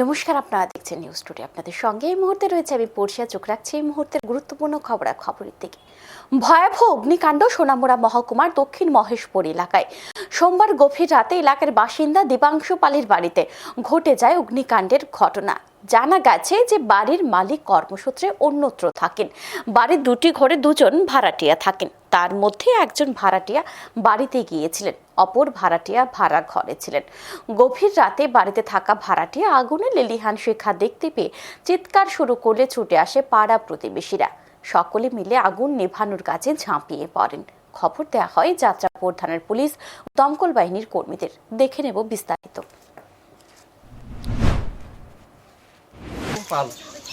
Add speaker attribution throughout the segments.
Speaker 1: নমস্কার, আপনারা দেখছেন নিউজ টুডে আপনাদের সঙ্গে এই মুহূর্তে রয়েছে আমি পড়শিয়া। চোখ রাখছি এই মুহূর্তের গুরুত্বপূর্ণ খবরা খবরের দিকে। ভয়াবহ অগ্নিকাণ্ড সোনামুড়া মহকুমার দক্ষিণ মহেশপুর এলাকায়। সোমবার গভীর রাতে এলাকার বাসিন্দা দীপাংশু পালের বাড়িতে ঘটে যায় অগ্নিকাণ্ডের ঘটনা। জানা গেছে যে বাড়ির মালিক কর্মসূত্রে অন্যত্র থাকেন। বাড়ির দুটি ঘরে দুজন ভাড়াটিয়া থাকেন। তার মধ্যে একজন ভাড়াটিয়া বাড়িতে গিয়েছিলেন, অপর ভাড়াটিয়া ভাড়া ঘরে ছিলেন। গভীর রাতে বাড়িতে থাকা ভাড়াটিয়া আগুনে লেলিহান শিখা দেখতে পেয়ে চিৎকার শুরু করলে ছুটে আসে পাড়া প্রতিবেশীরা। সকলে মিলে আগুন নেভানোর কাজে ঝাঁপিয়ে পড়েন। খবর দেওয়া হয় যাত্রাপুর থানার পুলিশ দমকল বাহিনীর কর্মীদের। দেখে নেব বিস্তারিত।
Speaker 2: পাল।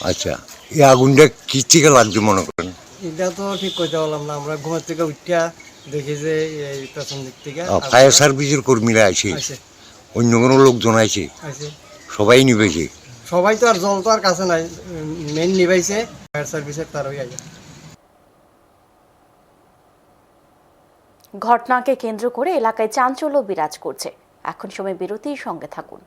Speaker 3: আচ্ছা। এই আগুনটা কি থেকে লাগছে মনে করেন?
Speaker 2: এটা তো ঠিক করতে পারলাম না আমরা ঘুমের থেকে উঠিয়া দেখি যে এই পেছন দিক থেকে
Speaker 3: ফায়ার সার্ভিসের কর্মীরা আছে
Speaker 2: আছে
Speaker 3: অন্য কোনো লোকজন আছে
Speaker 2: আছে
Speaker 3: সবাই নিবেছে?
Speaker 2: সবাই তো আর জল তো আর কাছে নাই মেন নিবাইছে ফায়ার সার্ভিসের তারই আগে
Speaker 1: ঘটনাকে কেন্দ্র করে এলাকায় চাঞ্চল্য বিরাজ করছে। এখন সময় বিরতির সঙ্গে থাকুন।